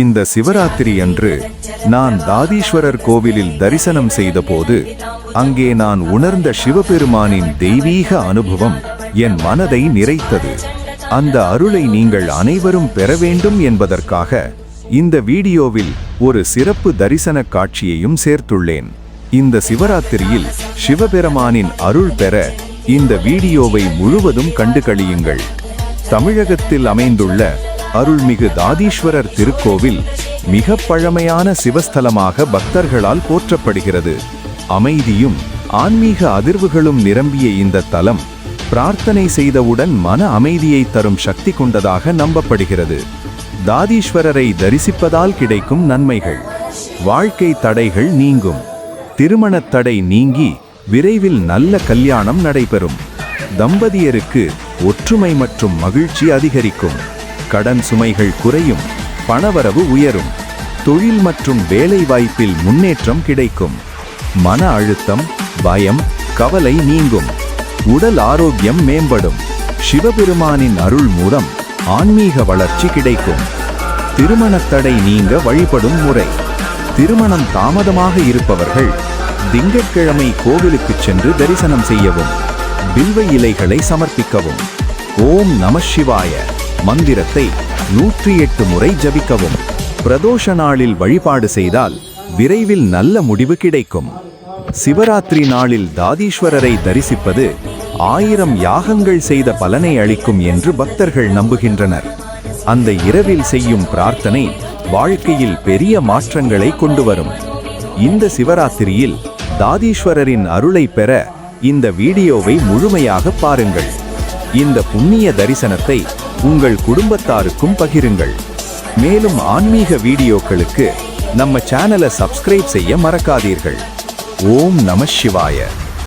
இந்த சிவராத்திரி அன்று நான் தாதீஸ்வரர் கோவிலில் தரிசனம் செய்தபோது அங்கே நான் உணர்ந்த சிவபெருமானின் தெய்வீக அனுபவம் என் மனதை நிறைத்தது. அந்த அருளை நீங்கள் அனைவரும் பெற வேண்டும் என்பதற்காக இந்த வீடியோவில் ஒரு சிறப்பு தரிசன காட்சியையும் சேர்த்துள்ளேன். இந்த சிவராத்திரியில் சிவபெருமானின் அருள் பெற இந்த வீடியோவை முழுவதும் கண்டு கழியுங்கள் தமிழகத்தில் அமைந்துள்ள அருள்மிகு தாதீஸ்வரர் திருக்கோவில் மிக பழமையான சிவஸ்தலமாக பக்தர்களால் போற்றப்படுகிறது. அமைதியும் ஆன்மீக அதிர்வுகளும் நிரம்பிய இந்த தலம் பிரார்த்தனை செய்தவுடன் மன அமைதியை தரும் சக்தி கொண்டதாக நம்பப்படுகிறது. தாதீஸ்வரரை தரிசிப்பதால் கிடைக்கும் நன்மைகள். வாழ்க்கை தடைகள் நீங்கும். திருமணத் தடை நீங்கி விரைவில் நல்ல கல்யாணம் நடைபெறும். தம்பதியருக்கு ஒற்றுமை மற்றும் மகிழ்ச்சி அதிகரிக்கும். கடன் சுமைகள் குறையும் பணவரவு உயரும் தொழில் மற்றும் வேலை வாய்ப்பில் முன்னேற்றம் கிடைக்கும். மன அழுத்தம் பயம் கவலை நீங்கும். உடல் ஆரோக்கியம் மேம்படும். சிவபெருமானின் அருள் மூலம் ஆன்மீக வளர்ச்சி கிடைக்கும். திருமணத் தடை நீங்க வழிபடும் முறை. திருமணம் தாமதமாக இருப்பவர்கள் திங்கட்கிழமை கோவிலுக்குச் சென்று தரிசனம் செய்யவும் பில்வ இலைகளை சமர்ப்பிக்கவும். ஓம் நம சிவாய. மந்திரத்தை நூற்றி எட்டு முறை ஜபிக்கவும். பிரதோஷ நாளில் வழிபாடு செய்தால் விரைவில் நல்ல முடிவு கிடைக்கும். சிவராத்திரி நாளில் தாதீஸ்வரரை தரிசிப்பது ஆயிரம் யாகங்கள் செய்த பலனை அளிக்கும் என்று பக்தர்கள் நம்புகின்றனர். அந்த இரவில் செய்யும் பிரார்த்தனை வாழ்க்கையில் பெரிய மாற்றங்களை கொண்டு வரும் இந்த சிவராத்திரியில் தாதீஸ்வரரின் அருளை பெற இந்த வீடியோவை முழுமையாக பாருங்கள். இந்த புண்ணிய தரிசனத்தை உங்கள் குடும்பத்தாருக்கும் பகிருங்கள். மேலும் ஆன்மீக வீடியோக்களுக்கு நம்ம சேனலை சப்ஸ்கிரைப் செய்ய மறக்காதீர்கள். ஓம் நம சிவாய.